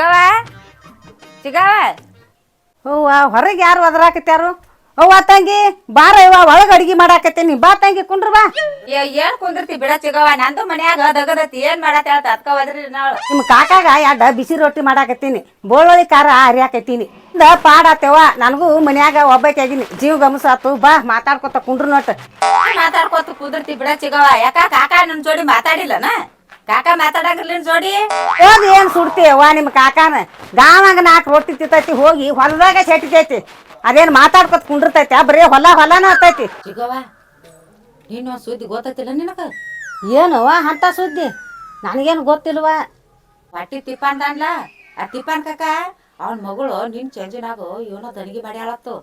ಚಿಗವ? ಚಿಗವ? ಹೂವ ಹೊರಗೆ ಯಾರು ಒದರಾಕತ್ಯಾರು? ಅವ್ವ ತಂಗಿ ಬಾರ ಇವ ಒಳಗೆ ಅಡಿಗೆ ಮಾಡಾಕತ್ತೀನಿ. ಬಾ ತಂಗಿ ಕುಂಡ್ರು ಬಾ. ಏ- ಏನ್ ಕುಂದಿರ್ತಿ ಬಿಡ ಚಿಗವ? ನಂದು ಮನ್ಯಾಗ ದಗದತಿ. ಏನ್ ಮಾಡತ್ತೆ ಅದ್ಕ ಹೋದ್ರಿ ನಾವ್ ನಿಮ್ಮ ಕಾಕಾಗ ಎರಡ ಬಿಸಿ ರೊಟ್ಟಿ ಮಾಡಾಕತ್ತೀನಿ. ಬೋಳೋಳಿ ಖಾರ ಹರಿಯಾಕತ್ತೀನಿ ಇಂದ ಪಾಡಾತೆವ ನನಗೂ ಮನ್ಯಾಗ ಒಬ್ಬಾಕಿಯಾಗಿನಿ ಜೀವ ಗಮಸಾತು ಬಾ ಮಾತಾಡ್ಕೊತ ಕುಂಡ್ರು ನೋಟ್. ಮಾತಾಡ್ಕೊತ ಕುಂದಿರ್ತಿ ಬಿಡ ಚಿಗವ. ಯಾಕ ಕಾಕಾ ನನ್ ಜೋಡಿ ಮಾತಾಡಿಲ್ಲನ? ಕಾಕ ಮಾತಾಡಂಗಿರ್ಲಿನ್ ಜೋಡಿ? ಹೋಗಿ ಏನ್ ಸುಡ್ತಿ ಅವ್ವ ನಿಮ್ಮ ಕಾಕಾನ? ಗಾವಾಗ ನಾಲ್ಕು ರೊಟ್ಟಿ ತಿಂತೈತಿ ಹೋಗಿ ಹೊಲದಾಗ ಸೆಟ್ಟಿತೈತಿ ಅದೇನ್ ಮಾತಾಡ್ಕೊತ ಕುಂಡಿರ್ತೈತಿ ಬರೀ ಹೊಲ ಹೊಲನ ಆತೈತಿ. ಚಿಗವ ನೀನು ಸುದ್ದಿ ಗೊತ್ತೈತಿಲ್ಲ ನಿನಕ ಏನವ್ವ ಅಂತ ಸುದ್ದಿ? ನನಗೇನು ಗೊತ್ತಿಲ್ವ? ಹೊಟ್ಟಿ ತಿಪ್ಪಾನ್ ಅನ್ಲ ಆ ತಿಪ್ಪಾನ್ ಕಾಕ ಅವನ್ ಮಗಳು ನಿನ್ ಚಂಜಿನಾಗ ಇವನ ದನಿಗೆ ಮಾಡ್ಯಾಳತ್ತು.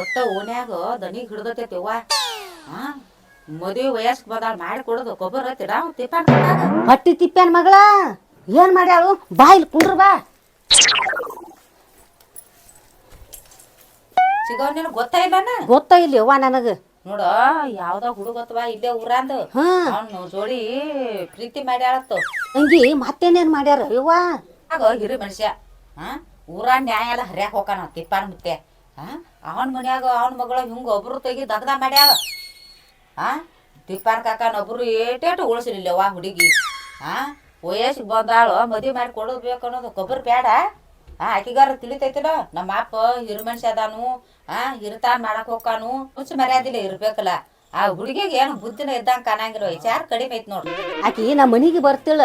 ಒಟ್ಟ ಓನ್ಯಾಗ ದನಿಗೆ ಹಿಡ್ದತೈತಿ ಅವ್ವ. ಹಾ ಮದುವೆ ವಯಸ್ಕ್ ಬದಲ್ ಮಾಡಿ ಗೊಬ್ಬರ ತಿಪ್ಪನ್ ಕಾಕಾಗ ಹೊಟ್ಟಿ ತಿಪ್ಪೇನ್ ಮಗಳ? ಏನ್ ಮಾಡ್ಯಾಳು? ಬಾ ಇಲ್ಲಿ ಕುಂಡ್ರ ಬಾ. ಸಿಗೋ ನೀನು ಗೊತ್ತಾ ಇಲ್ಲನ? ಗೊತ್ತ ಇಲ್ಲ ಯವ್ವ ನನಗ. ನೋಡ ಯಾವ್ದ ಹುಡುಗತ್ವ ಇಲ್ಲೇ ಊರಂದು ಹಾ. ಅವ್ನು ಜೋಡಿ ಪ್ರೀತಿ ಮಾಡ್ಯಾಳತ್ತು ತಂಗಿ ಮತ್ತೇನೇನ್ ಮಾಡ್ಯಾರ ಯವ್ವ? ಆಗ ಹಿರಿ ಮನುಷ್ಯ. ಹಾ? ಊರ ನ್ಯಾಯ ಎಲ್ಲ ಹರ್ಯಾಕ್ ಹೋಗಾನ ತಿಪ್ಪಾನ ಮುತ್ತೆ. ಹಾ? ಅವನ ಮನ್ಯಾಗ ಅವನ ಮಗಳ ಹಿಂಗ ಒಬ್ರು ತೆಗಿ ದಗ್ದ ಮಾಡ್ಯಾಳ. ಹಾ ತಿಪ್ಪಾನ ಕಾಕನ ಒಬ್ರು ಏಟೇಟು ವಾ ಹುಡುಗಿ. ಹಾ ವಯಸ್ಸಿಗೆ ಬಂದಾಳು ಮದುವೆ ಮಾಡಿ ಕೊಡೋದು ಬೇಕು ಅನ್ನೋದು ಕೊಬ್ಬರಿ ಬೇಡ ಹಾ ಆಕಿಗಾರ ತಿಳಿತೈತಿಲ್ಲ ನಮ್ಮ ಅಪ್ಪ ಹಿರು ಮನುಷ್ಯ ಅದಾನು ಹಾ ಹಿರಿತಾನ್ ಮಾಡಕ್ ಹೋಗಾನು ಹುಚ್ಚು ಮರ್ಯಾದಿಲ್ಲ ಇರ್ಬೇಕಲ್ಲ. ಆ ಹುಡುಗಿಗೆ ಏನು ಬುದ್ಧಿನ ಇದ್ದಂಗೆ ಕಾಣಂಗಿರೋ ವಿಚಾರ ಕಡಿಮೆ ಐತಿ ನೋಡ್ರಿ ಆಕಿ ನಮ್ಮ ಮನಿಗೆ ಬರ್ತಿಳ.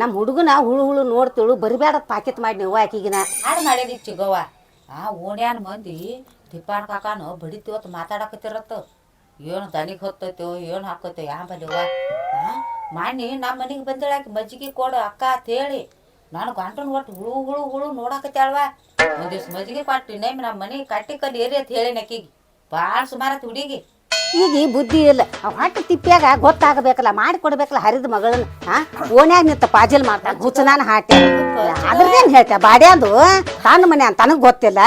ನಮ್ಮ ಹುಡುಗನ ಹುಳು ಹುಳು ನೋಡ್ತಿಳು ಬರಿಬೇಡ ಪಾಕೆಟ್ ಮಾಡಿ ನೀವು ಆಕಿಗಿನ. ಹಾಡು ಮಾಡಿದಿ ಚಿಗವ್ವ. ಆ ಓಣ್ಯಾನ್ ಮಂದಿ ತಿಪ್ಪಾನ ಕಾಕಾನು ಬಡಿತಿವತ್ತು ಮಾತಾಡಕತ್ತಿರತ್ತ. ಏನು ದನಿಗೆ ಹೊತ್ತೈತೋ ಏನು ಹಾಕೋತೋ ಯಾ ಬಲಿವ ಮಾನಿ ನಮ್ಮ ಮನೆಗೆ ಬಂದಳ ಮಜ್ಜಿಗೆ ಕೊಡು ಅಕ್ಕ ಅಂತ ಹೇಳಿ. ನಾನು ಗಂಟನ್ ಒಟ್ಟು ಹುಳು ಹುಳು ಹುಳು ನೋಡಾಕತ್ತಾಳವ ಒಂದ್ ದಿವ್ಸ ಮಜ್ಜಿಗೆ ಕೊಟ್ಟು ನೇಮ್ ನಮ್ಮ ಮನೆಗೆ ಕಟ್ಟಿ ಕಲ್ಲಿ ಏರಿ ಅಂತ ಹೇಳಿ ನಕ್ಕಿಗೆ ಭಾಳ ಸುಮಾರತ್ ಹುಡುಗಿ. ಈಗ ಈ ಬುದ್ಧಿ ಇಲ್ಲ. ಅವ್ ಹೊಟ್ಟೆ ತಿಪ್ಪ್ಯಾಗ ಗೊತ್ತಾಗಬೇಕಲ್ಲ ಮಾಡಿ ಕೊಡ್ಬೇಕಲ್ಲ ಹರಿದ ಮಗಳನ್ನ ಓಣ್ಯಾಗ ಓನ್ಯಾಗ ನಿಂತ ಪಾಜಲ್ ಮಾಡ್ತಾನ ಹುಚ್ಚನಾನ ಹಾಟೆ ಅದ್ರದೇನ್ ಬಾಡಿ ಬಾಡ್ಯಾಂದು ತನ್ನ ಮನೆ ಅಂತ ನನಗ್ ಗೊತ್ತಿಲ್ಲ.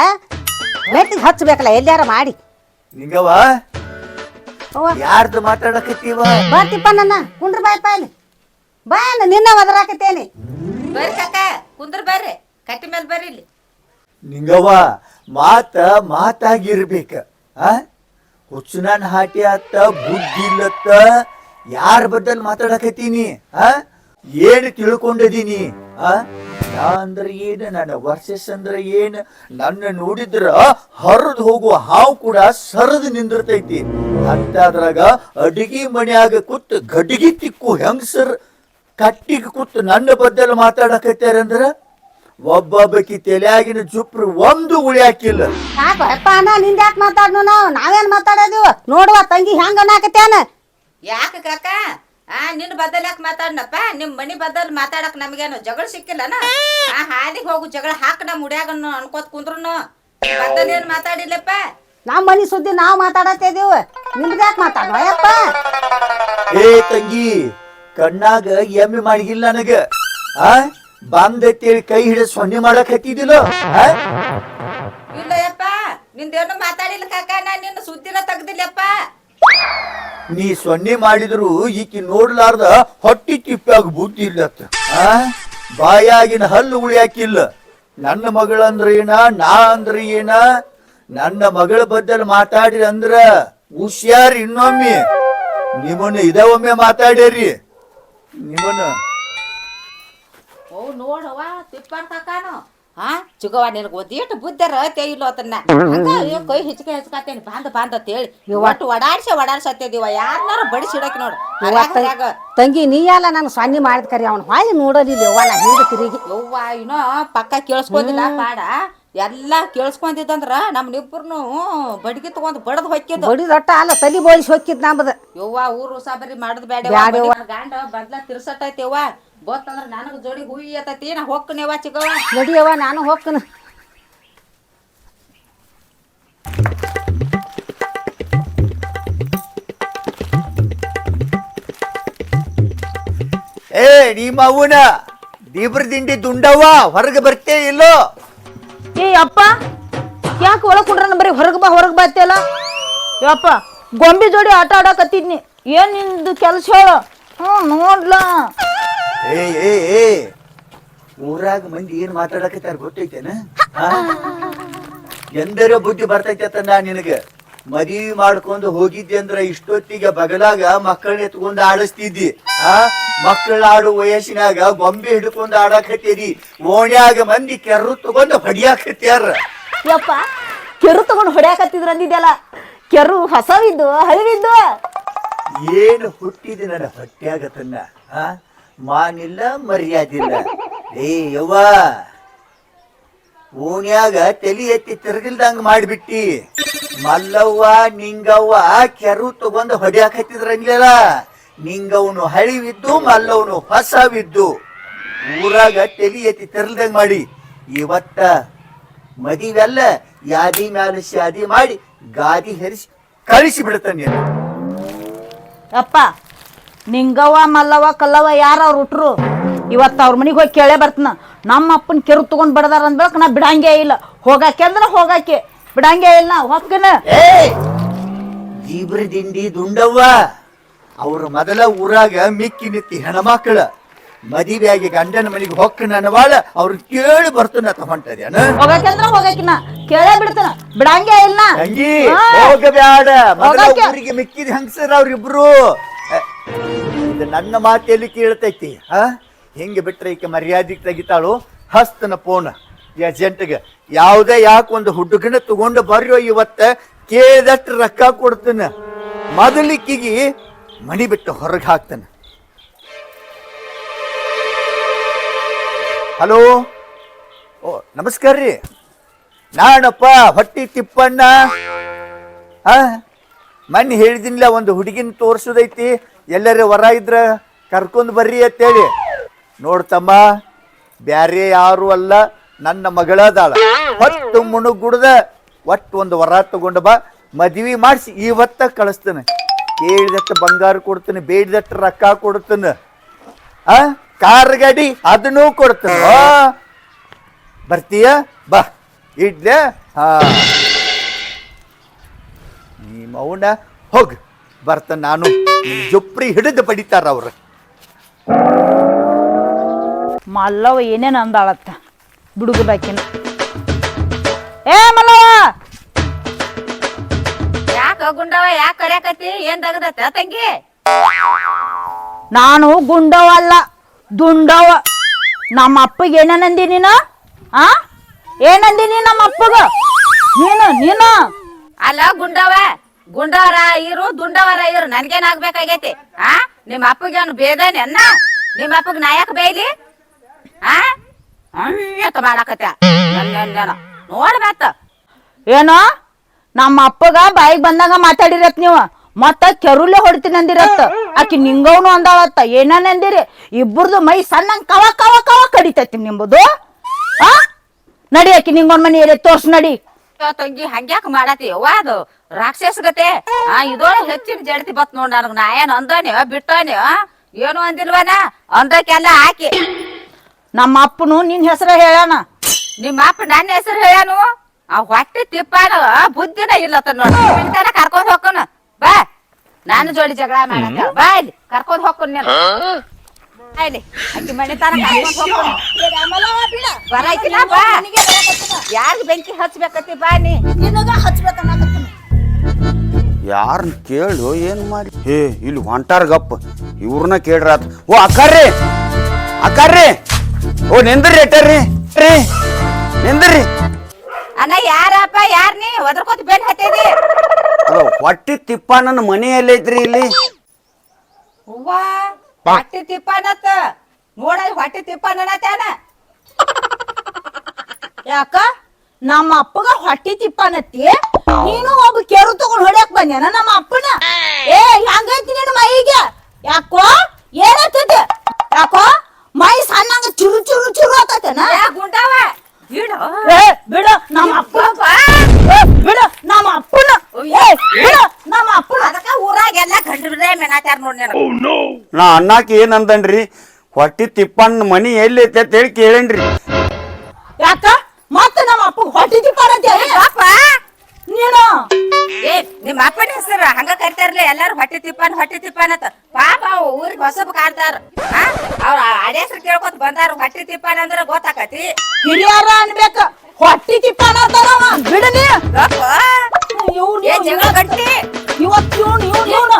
ಮೆಟ್ಟಿಗೆ ಹಚ್ಚಬೇಕಲ್ಲ ಎಲ್ಲಾರ ಮಾಡಿ. ಅವ್ವ ಯಾರ್ದು ಮಾತಾಡಕತ್ತೀವ? ಬರ್ತಿಪ್ಪ ತಿಪ್ಪ ನನ್ನ. ಕುಂಡ್ರ ಬಾಯ್ ಪಾಯ್ಲಿ ಬಾಯ್ ಅಣ್ಣ, ನಿನ್ನ ಒದರಾಕತ್ತೇನಿ ಬರ್ರಿ ಕಾಕ ಕುಂದ್ರ ಬರ್ರಿ. ಕಟ್ಟಿ ಮೇಲೆ ಬರ್ರಿ ಇಲ್ಲಿ. ನಿಂಗವ್ವ ಮಾತ ಮಾತಾಗಿರ್ಬೇಕ. ಆ? ಹುಚ್ಚುನನ್ ಹಾಟಿ ಅತ್ತ ಬುದ್ಧಿ ಇಲ್ಲತ್ತ ಯಾರ ಬದ್ದಲ್ ಮಾತಾಡಕತ್ತೀನಿ? ಆ? ಏನ್ ತಿಳ್ಕೊಂಡಿದೀನಿ? ಆ? ನಾ ಅಂದ್ರ ಏನ್ ನನ್ನ ವರ್ಸಸ್ ಅಂದ್ರೆ ಏನ್ ನನ್ನ ನೋಡಿದ್ರ ಹರಿದು ಹೋಗುವ ಹಾವು ಕೂಡ ಸರದು ನಿಂದಿರ್ತೈತಿ. ಅಂತದ್ರಾಗ ಅಡಿಗೆ ಮನ್ಯಾಗ ಕೂತ್ ಗಡಿಗೆ ತಿಕ್ಕು ಹೆಂಗಸರ್ ಕಟ್ಟಿಗೆ ಕೂತ್ ನನ್ನ ಬದ್ದಲ್ ಒಬ್ಬ ಒಬ್ಬೊಬ್ಬಕಿ ತಲೆಯಾಗಿನ ಜುಪ್ರು ಒಂದು ಉಳಿಯಾಕಿಲ್ಲ ಯಾಕ ಅಪ್ಪ ಅಣ್ಣ ನಿಂದ ಯಾಕೆ ಮಾತಾಡ್ನು ನಾವು? ನಾವೇನ್ ಮಾತಾಡೋದು? ನೋಡುವ ತಂಗಿ ಹೆಂಗ ಅನ್ನಾಕತ್ತೇನ ಯಾಕೆ ಕಾಕ? ಆ ನಿನ್ನ ಬದಲ್ ಯಾಕೆ ಮಾತಾಡ್ನಪ್ಪ? ನಿಮ್ ಮನಿ ಬದಲ್ ಮಾತಾಡಕ್ ನಮ್ಗೇನು ಜಗಳ ಸಿಕ್ಕಿಲ್ಲನ? ಆ ಹಾದಿಗೆ ಹೋಗು ಜಗಳ ಹಾಕ ನಮ್ ಹುಡ್ಯಾಗನ್ನು ಅನ್ಕೋತ್ ಕುಂದ್ರುನು. ಬದಲ್ ಏನ್ ಮಾತಾಡಿಲ್ಲಪ್ಪ? ನಮ್ಮ ಮನಿ ಸುದ್ದಿ ನಾವು ಮಾತಾಡತ್ತಿದೀವ ನಿಮ್ದು ಯಾಕೆ ಮಾತಾಡ್ವ ಯಪ್ಪ? ಏ ತಂಗಿ ಕಣ್ಣಾಗ ಎಮ್ಮೆ ಮಾಡಿಗಿಲ್ಲ ನನಗ. ಆ? ಬಂದೈತೇಳಿ ಕೈ ಹಿಡಿದು ಸೊನ್ನೆ ಮಾಡಕ್ ಹತ್ತಿದಿಲ್ಲ ಇಲ್ಲ ಯಪ್ಪ. ನಿಂದೇನು ಮಾತಾಡಿಲ್ಲ ಕಾಕ. ನಾ ನಿನ್ನ ಸುದ್ದಿನ ತೆಗ್ದಿಲ್ಲಪ್ಪ ನೀ ಸೊನ್ನೆ ಮಾಡಿದ್ರು ಈಕಿ ನೋಡ್ಲಾರ್ದ ಹೊಟ್ಟಿ ತಿಪ್ಪಾಗ ಬುದ್ಧಿ ಇಲ್ಲತ್ತ ಆ? ಬಾಯಾಗಿನ ಹಲ್ಲು ಉಳಿಯಾಕಿಲ್ಲ. ನನ್ನ ಮಗಳಂದ್ರ ಏನ ನಾ ಅಂದ್ರ ಏನ? ನನ್ನ ಮಗಳ ಬದ್ದಲ್ ಮಾತಾಡ್ರಿ ಅಂದ್ರ ಹುಷಾರ್ ಇನ್ನೊಮ್ಮೆ. ನಿಮ್ಮನ್ನ ಇದ ಒಮ್ಮೆ ಮಾತಾಡ್ಯಾರಿ. ನಿಮ್ಮನ್ನ ಓ ನೋಡವ್ವ ತಿಪ್ಪನ್ ಕಾಕಾನು. ಹಾ ಚಿಗವ್ವ ನಿನಗೆ ಒಂದೀಟು ಬುದ್ಧಿ ರತೆ ಇಲ್ಲ ಅದನ್ನ. ಹಂಗ ಕೈ ಹಿಚ್ಕೆ ಹಿಚ್ಕತ್ತೇನಿ ಬಾಂದ ಬಾಂದ ಅಂತ ಹೇಳಿ. ಒಟ್ಟು ಒಡಾಡ್ಸಿ ಒಡಾಡ್ಸತ್ತಿದೀವ ಯಾರನ್ನಾರು ಬಡಿಸಿಡಕ್ ನೋಡು. ಹರ್ಯಾಗ. ತಂಗಿ ನೀ ಅಲ್ಲ ನಾನು ಸ್ವಾನ್ನಿ ಮಾಡಿದ್ ಕರಿ? ಅವ್ನು ಹಾಯಿ ನೋಡೋದಿಲ್ಲ ಯವ್ವ ನಾ ಹಿಂದೆ ತಿರುಗಿ. ಯವ್ವ ಏನೋ ಪಕ್ಕ ಪಾಡ. ಎಲ್ಲಾ ಕೇಳಿಸ್ಕೊಂಡಿದ್ದಂದ್ರ ನಮ್ನಿಬ್ಬರ್ನು ಬಡ್ಗಿ ತಗೊಂಡ್ ಬಡದ್ ಹೊಕ್ಕಿದ್ದು. ಬಡಿ ದೊಡ್ಡ ಅಲ್ಲ ತಲಿ ಬೋಳಿಸಿ ಹೋಗಿದ್ ನಮ್ದು. ಯವ್ವ ಊರು ಸಾಬರಿ ಮಾಡದ್ ಬೇಡ ಗಾಂಡ ಗಂಡ ಬದ್ಲ ತಿರ್ಸಟ್ಟೈತಿವ ಗೊತ್ತಂದ್ರ ನನಗ ಜೋಡಿ ಹುಯಿ ಎತ್ತೈತಿ ನಾ ಹೊಕ್ಕನೇವ ಚಿಕ್ಕವ ನಡಿಯವ್ವ ನಾನು ಹೊಕ್ಕನ. ಏ ನಿಮ್ಮ ಅವನ ದೀಬ್ರ ದಿಂಡಿ ದುಂಡವ್ವ ಹೊರಗೆ ಬರ್ತೇ ಇಲ್ಲೋ? ಏ, ಅಪ್ಪ, ಯಾಕೆ ಒಳಗ್ ಕುಂಡ್ರನ ಬರೀ ಹೊರಗೆ ಬಾ, ಹೊರಗೆ ಬರ್ತೇಲ್ಲ ಯಪ್ಪ ಗೊಂಬೆ ಜೋಡಿ ಆಟ ಆಡಕತ್ತಿದ್ನಿ ಏನ್ ನಿಂದು ಕೆಲಸ ಹೇಳು? ಹ್ಞೂ, ನೋಡ್ಲಾ. ಏ ಏ ಏ, ಊರಾಗ ಮಂದಿ ಏನ್ ಮಾತಾಡಕತ್ತಾರ ಗೊತ್ತೈತೇನ? ಎಂದರ ಬುದ್ಧಿ ಬರ್ತೈತೆ ನಾ ನಿನಗ. ಮದ್ವಿ ಮಾಡ್ಕೊಂಡು ಹೋಗಿದ್ದೆ ಅಂದ್ರ ಇಷ್ಟೊತ್ತಿಗೆ ಬಗಲಾಗ ಮಕ್ಕಳನ್ನ ಎತ್ಕೊಂಡು ಆಡಿಸ್ತಿದ್ದಿ. ಆ? ಮಕ್ಕಳ ಆಡು ವಯಸ್ಸಿನಾಗ ಬೊಂಬೆ ಹಿಡ್ಕೊಂಡು ಆಡಾಕತ್ತೀರಿ. ಓಣ್ಯಾಗ ಮಂದಿ ಕೆರ್ರು ತಗೊಂಡು ಹೊಡಿಯಾಕತ್ಯಾರ. ಯಪ್ಪ ಕೆರು ತಗೊಂಡು ಹೊಡ್ಯಾಕತ್ತಿದ್ರ ಅಂದಿದ್ಯಲ್ಲ? ಕೆರು ಹೊಸವಿದ್ದು ಹಳಿವಿದ್ದು ಏನು ಹುಟ್ಟಿದ ನನ್ನ ಹೊಟ್ಟೆ ತನ್ನ ಆ? ಮಾನಿಲ್ಲ ಮರ್ಯಾದಿಲ್ಲ. ಏ ಯವ್ವ ಓಣ್ಯಾಗ ತಲಿ ಎತ್ತಿ ತಿರ್ಗಿಲ್ದಂಗ ಮಾಡಿಬಿಟ್ಟಿ. ಮಲ್ಲವ್ವ, ನಿಂಗವ್ವ ಕೆರು ತಗೊಂಡು ಹೊಡ್ಯಾಕತ್ತಿದ್ರಂಗಿಲ್ಲ ನಿಂಗವನು ಹಳಿವಿದ್ದು, ಮಲ್ಲವನು ಹೊಸವಿದ್ದು. ಊರಾಗ ತಲಿ ಎತ್ತಿ ತಿರ್ಲ್ದಂಗ್ ಮಾಡಿ. ಇವತ್ತ ಮದಿವೆಲ್ಲ ಯಾದಿ ಮ್ಯಾಲ ಶಾದಿ ಮಾಡಿ ಗಾದಿ ಹೆರಿಸಿ ಕಳಿಸಿ ಬಿಡ್ತಾನೆ ಅಪ್ಪ ನಿಂಗವ್ವ ಮಲ್ಲವ್ವ ಕಲ್ಲವ್ವ ಯಾರ ಅವ್ರು ಹುಟ್ರು? ಇವತ್ತು ಅವ್ರ ಮನೆಗೆ ಹೋಗಿ ಕೇಳೇ ಬರ್ತನ. ನಮ್ಮ ಅಪ್ಪನ ಕೆರು ತಗೊಂಡ್ ಬಡದಾರ ಅಂದ್ಬೇಕು ನಾ ಬಿಡಂಗೇ ಇಲ್ಲ. ಹೋಗಾಕೆ ಅಂದ್ರೆ ಹೋಗಾಕೆ. ಬಿಡಂಗೇ ಇಲ್ಲ. ಹೊಕ್ಕನ. ಜೀಬ್ರ ದಿಂಡಿ ದುಂಡವ್ವ. ಅವ್ರ ಮೊದಲ ಊರಾಗ ಮಿಕ್ಕಿ ನಿತ್ತಿ ಹೆಣ್ಮಕ್ಳ. ಮದಿವೆಯಾಗಿ ಗಂಡನ ಮನೆಗೆ ಹೊಕ್ಕ ನನವಾಳ ಅವ್ರ ಕೇಳಿ ಬರ್ತನ ಹೋಗಾಕೆ ಅಂದ್ರೆ ಹೋಗಾಕಿನ. ಕೇಳೇ ಬಿಡ್ತಾನ. ಬಿಡಂಗೇ ಇಲ್ಲ. ತಂಗಿ. ಹೋಗಬ್ಯಾಡ ಮೊದಲ ಹೋಗಕ್ಕೆ. ಊರಿಗೆ ಮಿಕ್ಕಿದ ಹೆಂಗಸರ ಅವ್ರಿಬ್ರು? ಇದು ನನ್ನ ಮಾತೆಲ್ಲಿ ಕೇಳ್ತೈತಿ, ಹಾ? ಹೆಂಗೆ ಬಿಟ್ರೆ ಈಕೆ ಮರ್ಯಾದೆ ತೆಗಿತಾಳು, ಹಸ್ತನ ಫೋನ್ ಏಜೆಂಟ್ಗೆ ಯಾವುದೇ ಯಾಕೆ ಒಂದು ಹುಡುಗನ ತಗೊಂಡು ಬರ್ರೋ ಇವತ್ತು ಕೇದಷ್ಟು ರೊಕ್ಕ ಕೊಡ್ತಾನ. ಮೊದಲಿಕ್ಕಿಗೆ ಮಣಿ ಬಿಟ್ಟು ಹೊರಗೆ ಹಾಕ್ತಾನೆ. ಹಲೋ? ಓ, ನಮಸ್ಕಾರ ರೀ. ನಾನಪ್ಪ ಹೊಟ್ಟಿ ತಿಪ್ಪಣ್ಣ. ಹಾಂ? ಮಣ್ಣು ಹೇಳಿದಿನಿಲ್ಲ, ಒಂದು ಹುಡುಗಿನ ತೋರ್ಸೋದೈತಿ. ಎಲ್ಲರ ವರ ಇದ್ರ ಕರ್ಕೊಂಡು ಬರ್ರಿ ಅಂತೇಳಿ. ನೋಡ್ತಮ್ಮ ಬ್ಯಾರೆ ಯಾರು ಅಲ್ಲ, ನನ್ನ ಮಗಳದಾಳ. ಹೊತ್ತು ಮುಣುಗುಡ್ದ ಒಟ್ಟು ಒಂದು ವರ ತಗೊಂಡು ಬಾ, ಮದ್ವಿ ಮಾಡಿಸಿ ಇವತ್ತ ಕಳಿಸ್ತೇನೆ. ಕೇಳಿದಟ್ಟು ಬಂಗಾರ ಕೊಡ್ತೇನೆ, ಬೇಡಿದಟ್ಟು ರೊಕ್ಕ ಕೊಡ್ತೇನೆ. ಆ, ಕಾರ್ ಗಾಡಿ ಅದನ್ನು ಕೊಡ್ತೇನೆ. ಬರ್ತೀಯ? ಬಾ. ಇಡ್ಲೆ? ಹಾ. ನೀ ಮೌನ ಹೋಗ್. ಬರ್ತ ನಾನು ಜೊಪ್ರಿ ಹಿಡಿದು ಬಡಿತಾರ ಅವ್ರ. ಮಲ್ಲವ ಏನೇನು ಅಂದಾಳತ್ತ? ಬಿಡುಗುದಾಕಿನ ಏ ಮಲ್ಲವ ಯಾಕ ಗುಂಡವ ಯಾಕ ಕರ್ಯಾಕತಿ ಏನ್ ತಗದತ್ತ ತಂಗಿ? ನಾನು ಗುಂಡವ ಅಲ್ಲ ದುಂಡವ ನಮ್ಮ ಅಪ್ಪಗೆ ಏನೇನಂದಿ ನೀನು? ಆ? ಏನಂದಿ ನೀ ನಮ್ಮ ಅಪ್ಪಗ ನೀನು ನೀನು? ಅಲ್ಲ ಗುಂಡವ ಗುಂಡವರ ಇರು, ದುಂಡವರ ಇರು, ನನ್ಗೇನ್ ಆಗ್ಬೇಕಾಗೈತಿ? ಆ? ನಿಮ್ಮ ಅಪ್ಪಗೇನು ಬೇದನೆ ಅನ್ನ? ನಿಮ್ಮ ಅಪ್ಪಗೆ ನಾಯಕ ಯಾಕೆ ಬೇಯ್ಲಿ? ಆ? ಅಂತ ಮಾಡಾಕತ್ತ ನೋಡ್ಬೇಕ ಏನೋ? ನಮ್ಮ ಅಪ್ಪಗ ಬಾಯಿಗೆ ಬಂದಾಗ ಮಾತಾಡಿರತ್ ನೀವು. ಮತ್ತ ಕೆರುಲೆ ಹೊಡಿತೀನಿ ಅಂದಿರತ್ತ ಆಕಿ ನಿಂಗವನು ಅಂದಾವತ್ತ ಏನೇನ್ ಅಂದಿರಿ ಇಬ್ಬರದು ಮೈ ಸಣ್ಣ ಕವ ಕವ ಕವ ಕಡಿತೈತಿ ನಿಂಬುದು. ಆ? ನಡಿ ಆಕಿ ನಿಂಗೊಂದ್ ಮನೆ ಏರಿ ತೋರ್ಸ್ ನಡಿ. ತಂಗಿ ಹಂಗ್ಯಾಕ ಮಾಡತಿ ಯವ್ವ ಅದು? ರಾಕ್ಷಸ ಗತೆ ಆ ಇದೊಳಗ ಹೆಚ್ಚಿನ ಜಡತಿ ಬತ್ ನೋಡ್ ನನಗ್. ನಾ ಏನ್ ಅಂದೋನಿ? ಬಿಟ್ಟೋನಿ? ಏನು ಅಂದಿಲ್ವನ? ಅಂದಕ್ಕೆಲ್ಲ ಹಾಕಿ. ನಮ್ಮ ಅಪ್ಪನು ನಿನ್ ಹೆಸರ ಹೇಳಾನ ನಿಮ್ಮ ಅಪ್ಪ ನನ್ನ ಹೆಸರು ಹೇಳ್ಯಾನು ಆ ಹೊಟ್ಟೆ ತಿಪ್ಪಾನ? ಬುದ್ಧಿನ ಇಲ್ಲತ್ತ ನೋಡಿ. ತನ ಕರ್ಕೊಂಡ್ ಹೋಗ್ಕೊನ ಬಾ. ನಾನು ಜೋಡಿ ಜಗಳ ಮಾಡ ಬಾ ಇಲ್ಲಿ. ಕರ್ಕೊಂಡ್ ಹೋಗ್ಕೊನ್ ಅಕ್ಕಿ ಮನೆ ಬಾ. ಯಾರಿಗ್ ಬೆಂಕಿ ಹಚ್ಬೇಕತ್ತಿ ಬಾ ನೀ. ಯಾರನ್ನ ಕೇಳು ಏನ್ ಮಾಡಿ? ಹೇ ಇಲ್ಲಿ ಹೊಂಟಾರ ಗಪ್ಪ. ಇವ್ರನ್ನ ಕೇಳ್ರಾತ್ ಓ ಅಕ್ಕಾರ್ರಿ. ಅಕ್ಕಾರ್ರಿ. ಓ ನಿಂದ್ರಿ ಎಟ್ಟರ್ರಿ ರೀ. ನಿಂದ್ರಿ. ಅಣ್ಣ ಯಾರಪ್ಪ ಯಾರ್ ನೀ? ಒದರ್ಕೋತ ಬೆನ್ ಹತ್ತಿದಿ. ಹೊಟ್ಟಿ ತಿಪ್ಪ ನನ್ನ ಮನೆಯಲ್ಲೇ ಇದ್ರಿ ಇಲ್ಲಿ? ಹೂವಾ ಹೊಟ್ಟೆ ತಿಪ್ಪನತ್ತ. ನೋಡ ಹೊಟ್ಟೆ ತಿಪ್ಪನತ್ಯಾನ ಯಾಕ? ನಮ್ಮ ಅಪ್ಪಗ ಹೊಟ್ಟಿ ತಿಪ್ಪನತ್ತಿ. ನೀನು ಒಬ್ಬ ಕೆರು ತಗೊಂಡ್ ಹೊಡ್ಯಾಕ್ ಬಂದ್ಯಾನ ನಮ್ಮ ಅಪ್ಪನ? ಏ ಹಂಗೈತಿ ನಿನ್ನ ಮೈಗೆ? ಯಾಕೋ? ಏನಾಗ್ತೈತಿ? ಯಾಕೋ? ಮೈ ಸಣ್ಣಂಗ ಚುರು ಚುರು ಚುರು ಆತತನ? ಏ ಬಿಡು ಬಿಡು. ಏ ಬಿಡು ನಮ್ಮ ಅಪ್ಪ ಬಿಡು. ಬಿಡ ನಮ್ಮ ಅಪ್ಪನ. ಏ ಬಿಡು ನಮ್ಮ ಅಪ್ಪನ. ಅದಕ್ಕ ಊರಾಗ ಎಲ್ಲ ಗಂಡ್ರೇ ಮೆನಾತ್ಯಾರ ನೋಡ್ ನೀನು. ನಾ ಅಣ್ಣಾಕ ಏನ್ ಅಂದನ್ರಿ? ಹೊಟ್ಟಿ ತಿಪ್ಪಣ್ಣ ಮನಿ ಎಲ್ಲೈತೆ ಅಂತ ಹೇಳಿ ಕೇಳೇನ್ರಿ. ಯಾಕ? ಮತ್ತೆ ನಮ್ಮ ಅಪ್ಪ ಹೊಟ್ಟಿ ತಿಪ್ಪನತ್ತಿ ಅಪ್ಪ ನೀನು? ಏ ನಿಮ್ಮ ಅಪ್ಪನ ಹೆಸರು ಹಂಗ ಕರಿತಾರಲ್ಲ ಎಲ್ಲಾರು ಹೊಟ್ಟೆ ತಿಪ್ಪನ್ ಹೊಟ್ಟೆ ತಿಪ್ಪನ್ ಅಂತ. ಪಾಪ ಅವ್ ಊರಿಗೆ ಹೊಸಬ್ ಕಾಡ್ತಾರ ಅವ್ರ ಅಡೆ ಹೆಸರು ಕೇಳ್ಕೊತ ಬಂದಾರ ಹೊಟ್ಟೆ ತಿಪ್ಪನ್ ಅಂದ್ರ ಗೊತ್ತಾಕತಿ. ಹಿರಿಯರ ಅನ್ಬೇಕ ಹೊಟ್ಟಿ ತಿಪ್ಪನ್ ಅಂತಾರವ ಬಿಡನಿ ಇವ್ನ್ ಏ ಜಗಳ ಗಟ್ಟಿ. ಇವತ್ತು ಇವ್ನು ಇವ್ನು ಇವ್ನು.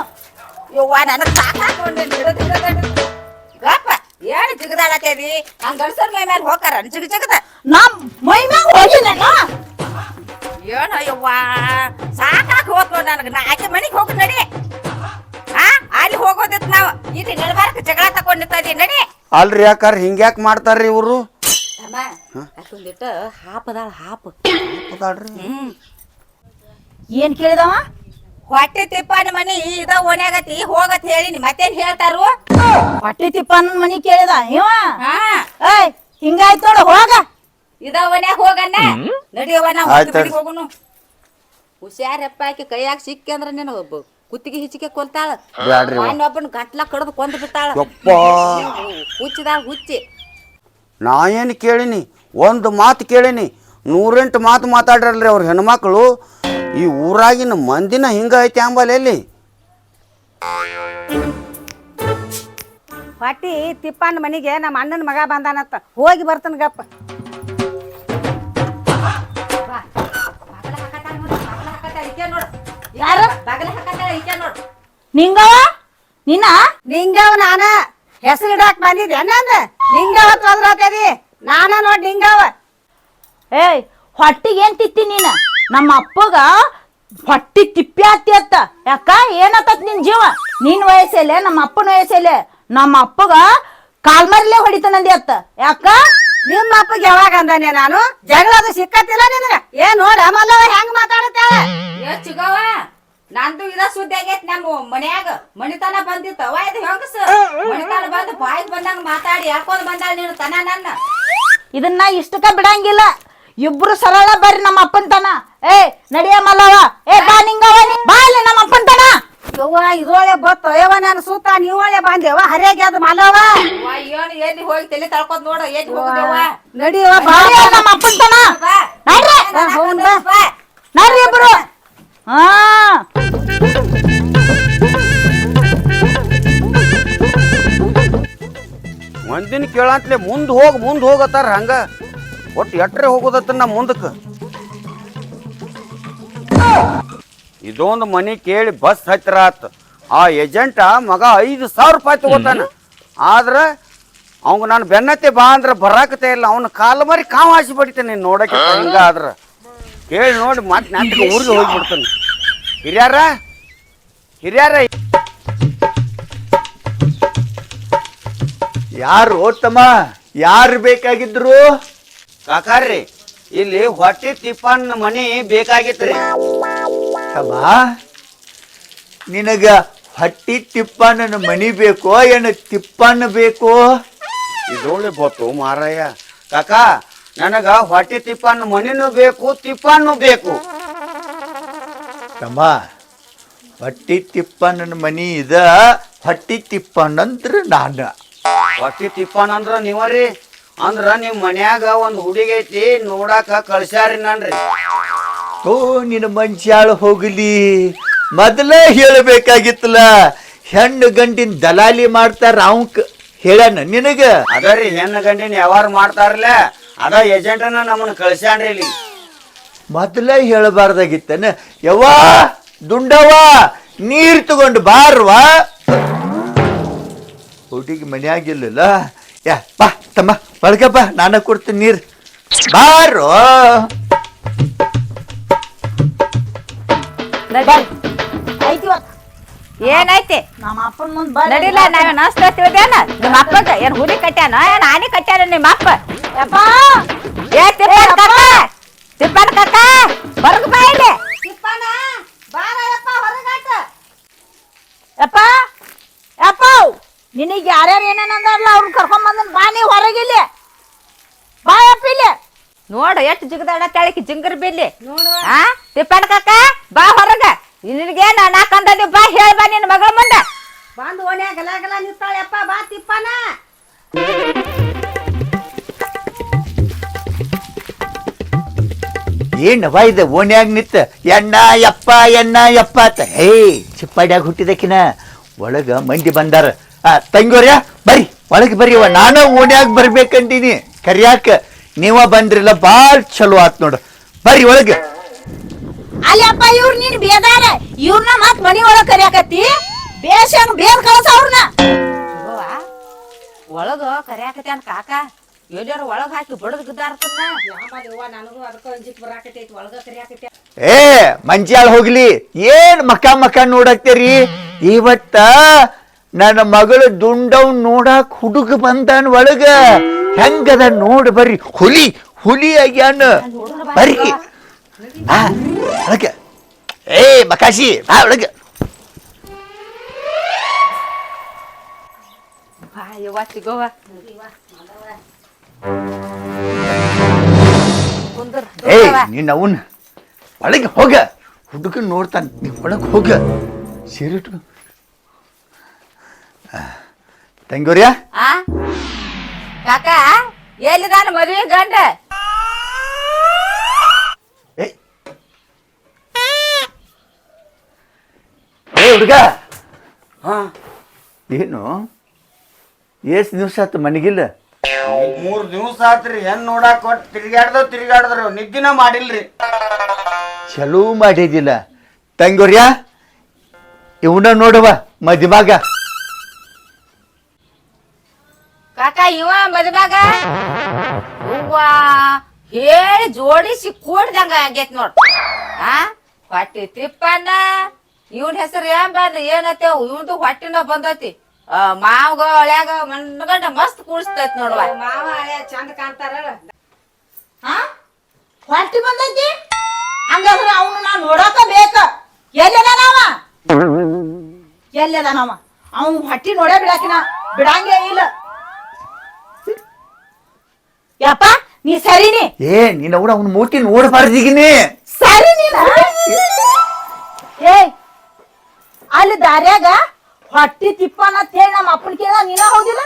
ಯವ್ವ ನನಗ್ ಸಾಕಾಕೊಂಡೆ ಹಿಡಿದು ಹಿಡಿದು ಗಪ್ಪ ಏನ್ ಜಿಗದಾಡತ್ತೇದಿ ಹಂಗ ಗಂಡಸರ್ ಮೈ ಮೇಲೆ ಹೋಗಾರ ಜಿಗ ಜಿಗದ. ನಮ್ ಮೈ ಮ್ಯಾಗ ಹೋಗಿಲ್ಲ ಏನೋ ಯವ್ವ ಸಾಕಾಗಿ ನೋಡ್ ನನಗ. ನಾ ಆಕೆ ಮನಿಗ್ ಹೋಗ್ ನಡಿ. ಆ ಅಲ್ಲಿ ಹೋಗೋದಿತ್ತು ನಾವು. ಇದು ನಡ್ಬಾರಕ ಜಗಳ ತಕೊಂಡ್ ನಿಂತದಿ ನಡಿ. ಅಲ್ರಿ ಯಾಕಾರ ಹಿಂಗ್ಯಾಕ್ ಮಾಡ್ತಾರ್ರಿ ಇವ್ರು? ಅಮ್ಮ ಅಷ್ಟೊಂದಿಟ್ಟ ಹಾಪದಾಳ ಹಾಪ. ಹ್ಮ್. ಏನ್ ಕೇಳಿದವ? ಹೊಟ್ಟೆ ತಿಪ್ಪನ ಮನಿ ಇದ ಓಣ್ಯಾಗತಿ ಹೋಗತ್ ಹೇಳಿನಿ ಮತ್ತೇನ್ ಹೇಳ್ತಾರು? ಹೊಟ್ಟಿ ತಿಪ್ಪನ ಮನಿ ಕೇಳಿದ ಇವ? ಆ ಏಯ್ ಹಿಂಗಾಯ್ತು ನೋಡು ಹೋಗ. ಇದ ಓಣ್ಯಾಗ ಹೋಗಣ್ಣ. ನಡಿಯವಣ್ಣ ನಾ ಆಯ್ತ್ ತಡಿ. ಹೋಗುನು. ಹುಷಾರಪ್ಪ ಆಕಿ ಕೈಯಾಗ ಸಿಕ್ಕಿ ಅಂದ್ರ ನೀನು ಒಬ್ಬ ಕುತ್ತಿಗೆ ಹಿಚಿಕೆ ಕೊಲ್ತಾಳ. ಬ್ಯಾಡ್ರಿ ಅವ್ವ. ಒಬ್ಬನ ಗಟ್ಲ ಕಡ್ದು ಕೊಂದ್ ಬಿಡ್ತಾಳ. ಯಪ್ಪ. ಹುಚ್ಚಿದಾಳ ಹುಚ್ಚಿ. ನಾ ಏನು ಕೇಳಿನಿ? ಒಂದು ಮಾತು ಕೇಳಿನಿ. ನೂರೆಂಟು ಮಾತು ಮಾತಾಡ್ರಲ್ರಿ ಅವ್ರ ಹೆಣ್ಮಕ್ಳು. ಈ ಊರಾಗಿನ ಮಂದಿನ ಹಿಂಗ ಐತಿ ಅಂಬಲ್ ಎಲ್ಲಿ? ಹೊಟ್ಟಿ ತಿಪ್ಪನ ಮನಿಗೆ ನಮ್ಮ ಅಣ್ಣನ ಮಗ ಬಂದಾನತ್ತ ಹೋಗಿ ಬರ್ತಾನ ಗಪ್ಪ. ನಿಂಗವ ನಿನ್ನ? ನಿಂಗವ ನಾನ. ಹೆಸರು ಇಡಾಕ್ ಬಂದಿದ್ದೆ. ನಂದ ನಿಂಗವ ತೊಂದ್ರತೇದಿ? ನಾನ ನೋಡ್ ನಿಂಗವ ಏಯ್ ಹೊಟ್ಟಿಗೆ ಏನ್ ತಿತ್ತಿ ನೀನ? ನಮ್ಮ ಅಪ್ಪಗ ಹೊಟ್ಟಿ ತಿಪ್ಪಿ ಹತ್ತಿ ಅತ್ತ. ಯಾಕ? ಏನತ್ತ ನಿನ್ ಜೀವ? ನಿನ್ ವಯಸ್ಸಲ್ಲೇ ನಮ್ಮ ಅಪ್ಪನ ವಯಸ್ಸಲ್ಲೇ ನಮ್ಮ ಅಪ್ಪಗ ಕಾಲ್ಮರ್ಲೆ ಹೊಡಿತಾನಂದಿ ಅತ್ತ. ಯಾಕ? ನಿಮ್ಮ ಅಪ್ಪಗೆ ಯಾವಾಗ ಅಂದಾನೆ ನಾನು? ಜಗಳದು ಸಿಕ್ಕತ್ತಿಲ್ಲ ನಿನಗ? ಏನ್ ನೋಡ ಮಲ್ಲವ ಹೆಂಗ್ ಮಾತಾಡತ್ತೇಳ? ಏ ಚಿಗವ್ವ, ನಂದು ಇದ ಸುದ್ದಿ ಆಗೈತಿ ನಮ್ಮ ಮನ್ಯಾಗ. ಮಣಿತನ ಬಂದಿತ್ತ. ಅವ ಇದು ಹೆಂಗಸ? ಮಣಿತನ ಬಂದು ಬಾಯಿಗೆ ಬಂದಂಗ ಮಾತಾಡಿ ಯಾಕೋದ್ ಬಂದಾಳ ನೀನು? ತನ ನನ್ನ. ಇದನ್ನ ಇಷ್ಟಕ್ಕ ಬಿಡಂಗಿಲ್ಲ. ಇಬ್ರು ಸರಳ ಬರ್ರಿ ನಮ್ಮ ಅಪ್ಪನ ತನ. ಏ ನಡಿಯ ಮಲ್ಲವ ಏ ಬಾ ನಿಂಗವ ನೀ. ಬಾ ಇಲ್ಲಿ ನಮ್ಮ ಅಪ್ಪನ ತನ. ಯವ್ವ ಇದೊಳೆ ಬತ್ತು ಯವ್ವ ನಾನು ಸೂತ ನೀವೊಳೆ ಬಂದೆವ ಹರಿಯಾಗಿ ಅದು ಮಲ್ಲವ ಏನು ಎಲ್ಲಿ ಹೋಗಿ ತಲೆ ತಳ್ಕೊಂಡ್ ನೋಡ. ಎಲ್ಲಿ ನಡಿಯವ ಬಾ. ನಮ್ಮ ಅಪ್ಪನ ತನ. ನಡ್ರಿ. ನಡ್ರಿ ಇಬ್ರು. ಹಾ. ಒಂದಿನ ಕೇಳಂತ್ಲೆ ಮುಂದ್ ಹೋಗ್ ಮುಂದ್ ಹೋಗತ್ತಾರ ಹಂಗ? ಒಟ್ಟು ಎಟ್ರೆ ಹೋಗೋದತ್ತ ನಮ್ಮ ಮುಂದಕ್ಕೆ? ಇದೊಂದು ಮನಿ ಕೇಳಿ ಬಸ್ ಹತ್ತಿರ ಆತ ಆ ಏಜೆಂಟ ಮಗ ಐದು ಸಾವಿರ ರೂಪಾಯಿ ತಗೋತಾನ. ಆದ್ರೆ ಅವಂಗ ನಾನು ಬೆನ್ನತ್ತೆ ಬಾ ಅಂದ್ರೆ ಬರಾಕತೆ ಇಲ್ಲ. ಅವನ ಕಾಲ ಮರಿ ಕಾವು ಹಾಸಿ ಬಡಿತೇನೆ ನೋಡಕ್ಕೆ ಹಿಂಗ ಆದ್ರ. ಕೇಳಿ ನೋಡಿ ಮತ್ತೆ ನಾಟಕ ಊರಿಗೆ ಹೋಗ್ಬಿಡ್ತಾನೆ. ಹಿರಿಯಾರ? ಹಿರಿಯಾರ? ಯಾರು ಓದ್ತಮ್ಮ ಯಾರು ಬೇಕಾಗಿದ್ರು? ಕಾಕಾರ್ರಿ ಇಲ್ಲಿ ಹೊಟ್ಟೆ ತಿಪ್ಪನ್ ಮನಿ ಬೇಕಾಗಿತ್ರಿ. ಅಮ್ಮ ನಿನಗ ಹೊಟ್ಟಿ ತಿಪ್ಪಣ್ಣನ ಮನಿ ಬೇಕೋ ಏನು ತಿಪ್ಪಣ್ಣ ಬೇಕೋ? ಇದೊಳ್ಳೆ ಬತ್ತು ಮಾರಾಯ. ಕಾಕ ನನಗ ಹೊಟ್ಟಿ ತಿಪ್ಪನ್ ಮನಿನೂ ಬೇಕು ತಿಪ್ಪನ್ನು ಬೇಕು. ತಮ್ಮ ಹೊಟ್ಟಿ ತಿಪ್ಪಣ್ಣನ ಮನಿ ಇದ ಹೊಟ್ಟಿ ತಿಪ್ಪಣ್ಣಂದ್ರ ನಾನು. ಹೊಟ್ಟಿ ತಿಪ್ಪನ್ ಅಂದ್ರ ನೀವರಿ? ಅಂದ್ರ ನಿಮ್ ಮನ್ಯಾಗ ಒಂದ್ ಹುಡುಗಿ ಐತಿ ನೋಡಾಕ ಕಳ್ಸ್ಯಾರಿ ನನ್ರಿ. ಓ ನಿನ್ನ ಮನುಷ್ಯಾಳ ಹೋಗಲಿ. ಮೊದಲೇ ಹೇಳಬೇಕಾಗಿತ್ತಲ್ಲ ಹೆಣ್ಣು ಗಂಡಿನ ದಲಾಲಿ ಮಾಡ್ತಾರ ಅವಂಕ್ ಹೇಳಣ ನಿನಗ? ಅದರಿ ಹೆಣ್ಣು ಗಂಡಿನ ಯಾವಾರ ಮಾಡ್ತಾರಲ್ಲ ಅದ ಏಜೆಂಟನ ನಮ್ಮನ್ನ ಕಳ್ಸ್ಯಾನ್ರಿ ಇಲ್ಲಿ. ಮೊದಲೇ ಹೇಳಬಾರ್ದಾಗಿತ್ತನ? ಯವ್ವಾ ದುಂಡವ್ವ ನೀರ್ ತಗೊಂಡು ಬಾರ್ವಾ? ಹುಡುಗಿ ಮನ್ಯಾಗಿಲ್ಲಲ್ಲ ಯಾ ಬಾ ತಮ್ಮ. ಒಳಗ ನಾನು ನಾನ ಕೊಡ್ತೀನಿ ನೀರು. ಬಾರೋ. ಏನೈತಿ ನಮ್ಮ ಅಪ್ಪನ ಮುಂದ್. ನಡಿಲ್ಲ ನಾವ್ ನಷ್ಟ ತಿಳ್ದೇನ ನಿಮ್ಮ ಅಪ್ಪಗ ಏನ್ ಹುಲಿ ಕಟ್ಯಾನ? ಏನ್ ಆನಿ ಕಟ್ಯಾನ ನಿಮ್ಮ ಅಪ್ಪ? ಯಪ್ಪ! ಏ ತಿಪ್ಪನ್ ಕಕ್ಕ! ತಿಪ್ಪನ್ ಕಕ್ಕ! ಹೊರಗ್ ಬಾ ಇಲ್ಲಿ. ತಿಪ್ಪನ ಬಾರಪ್ಪ ಹೊರಗಾಟ ಯಪ್ಪ ಯಪ್ಪ! ನಿನಗೆ ಯಾರ್ಯಾರು ಏನೇನ್ ಅಂದಾರಲ್ಲ ಅವ್ರನ್ನ ಕರ್ಕೊಂಡ್ ಬಂದನ್ ಬಾ ನೀ ಹೊರಗಿಲ್ಲಿ ಬಾ ಯಪ್ಪ ಇಲ್ಲಿ. ನೋಡು ಎಷ್ಟು ಜಿಗದಾಡ ತೆಳಕಿ ಜಿಂಗರ್ ಬಿಲ್ಲಿ. ಆ ತಿಪ್ಪಣ್ಣ ಕಾಕ ಬಾ ಹೊರಗ. ನಿನಗೇನ ನೀವು ಬಾ ಹೇಳಿ ಬಾ ನಿನ್ನ ಮಗಳ ಮುಂದೆ. ಬಂದು ಓಣ್ಯಾಗ ಗಲ ಗಲ ನಿಂತಾಳೆಪ್ಪ ಬಾ ತಿಪ್ಪನ. ಏನು ಇದು ಓಣ್ಯಾಗ ನಿತ್ತ ಎಣ್ಣ ಯಪ್ಪ ಎಣ್ಣ ಯಪ್ಪ ಅಂತ. ಹೇ ಚಿಪ್ಪಾಡ್ಯಾಗ ಹುಟ್ಟಿದಕಿನ ಒಳಗ ಮಂದಿ ಬಂದಾರ. ಆ ತಂಗೋರ್ಯ ಬರ್ರಿ ಒಳಗೆ ಬರೀವ ನಾನು ಓಣ್ಯಾಗ ಬರ್ಬೇಕಂತೀನಿ ಕರಿಯಾಕ ನೀವ ಬಂದ್ರಿಲ್ಲ ಭಾಳ ಚಲೋ ಆತ್ ನೋಡು. ಬರ್ರಿ ಒಳಗೆ. ಅಲ್ಲಪ್ಪ ಇವ್ರು ನೀನ್ ಬೇದಾರ ಇವ್ರನ್ನ ಮತ್ ಮನಿ ಒಳಗ್ ಕರಿಯಾಕತ್ತಿ. ಬೇಷಂಗ್ ಬೇದ್ ಕಳಸ ಅವ್ರನ್ನ ಒಳಗ ಕರಿಯಾಕತಿ ಅಂತ ಕಾಕ. ಎಲ್ಲಾರ ಒಳಗ ಹಾಕಿ ಬಡದ್ ಬಿದ್ದಾರ್ತನ್ನ ನನಗೂ ಅದಕ್ಕ ಅಂಜಿಕ್ ಬರಾಕತೈತಿ ಒಳಗ ಕರಿಯಾಕತ್ತೆ. ಏ ಮಂಚಾಳ ಹೋಗ್ಲಿ. ಏನ್ ಮಕ್ಕ ಮಕ್ಕ ನೋಡಾಕ್ತೇರಿ? ಇವತ್ತ ನನ್ನ ಮಗಳು ದುಂಡವ್ ನೋಡಕ್ ಹುಡುಗ ಬಂದಾನ ಒಳಗ. ಹೆಂಗದ ನೋಡ್ ಬರ್ರಿ. ಹುಲಿ ಹುಲಿ ಆಗ್ಯಾನ. ಬರ್ರಿ. ಆ, ಒಳಗ. ಏ ಬಕಾಶಿ ಬಾ ಒಳಗ. ಬಾ ಏ ನೀನ್ ಅವನ್ ಒಳಗೆ ಹೋಗ. ಹುಡುಗ ನೋಡ್ತಾನ ನೀ ಒಳಗೆ ಹೋಗ. ಸೀರಿಟ್ಟು ತಂಗೋರ್ಯಾ? ಆ? ಕಾಕ ಎಲ್ಲಿದಾನ ಮದ್ವೆ ಗಂಡ? ಏಯ್. ಏ ಹುಡುಗ. ಹಾ. ಏನು? ಎಷ್ಟು ದಿವ್ಸ ಆತು ಮನೆಗಿಲ್ಲ? ಮೂರ್ ದಿವ್ಸ ಆತ್ರಿ ಹೆಣ್ ನೋಡಾಕ್ ಕೊಟ್ಟು ತಿರ್ಗಾಡ್ದ ತಿರ್ಗಾಡ್ದ್ರು ನಿದ್ದಿನ ಮಾಡಿಲ್ರಿ. ಚಲೋ ಮಾಡಿದಿಲ್ಲ. ತಂಗೂರ್ಯ? ಇವನ ನೋಡವ ಮದಿಮಾಗ ಕಾಕ, ಇವ ಮದ್ಮ್ಯಾಗ? ಹೂವ ಹೇಳಿ ಜೋಡಿಸಿ ಕೂಡ್ದಂಗ ಆಗೇತ್ ನೋಡ್. ಆ? ಹೊಟ್ಟಿ ತಿಪ್ಪನ ಇವನ್ ಹೆಸರು ಏನ್ ಬಂದ ಏನತ್ತೇವ್ ಇವಂದು ಹೊಟ್ಟಿನ ಬಂದತಿ. ಮಾವ್ಗ ಒಳ್ಯಾಗ ಮಣ್ಗಂಡ ಮಸ್ತ್ ಕೂಡಿಸ್ತೈತ್ ನೋಡುವ ಮಾವ ಹಳೆ ಚಂದ ಕಾಣ್ತಾರ. ಹಾ ಹೊಟ್ಟಿ ಬಂದೈತಿ? ಹಂಗಾದ್ರೆ ಅವನು ನಾ ನೋಡಕ ಬೇಕ. ಎಲ್ಲದಾನವ ಎಲ್ಲದಾನವ ಅವನು ಹೊಟ್ಟಿ ನೋಡೇ ಬಿಡಾಕಿನ. ಬಿಡಂಗೇ ಇಲ್ಲ. ಯಪ್ಪ ನೀ ಸರಿನಿ? ಏ ನಿನ್ನ ಅವನ ಅವನ ಮೂತಿ ನೋಡಬಾರ್ದಿಗಿನಿ ಸರಿ ನೀನ ಏ ಅಲ್ಲಿ ದಾರ್ಯಾಗ ಹೊಟ್ಟಿ ತಿಪ್ಪನ ಅಂತೇಳಿ ನಮ್ಮ ಅಪ್ಪನ ಕೇಳ ನೀನ ಹೋಗಿಲ್ಲ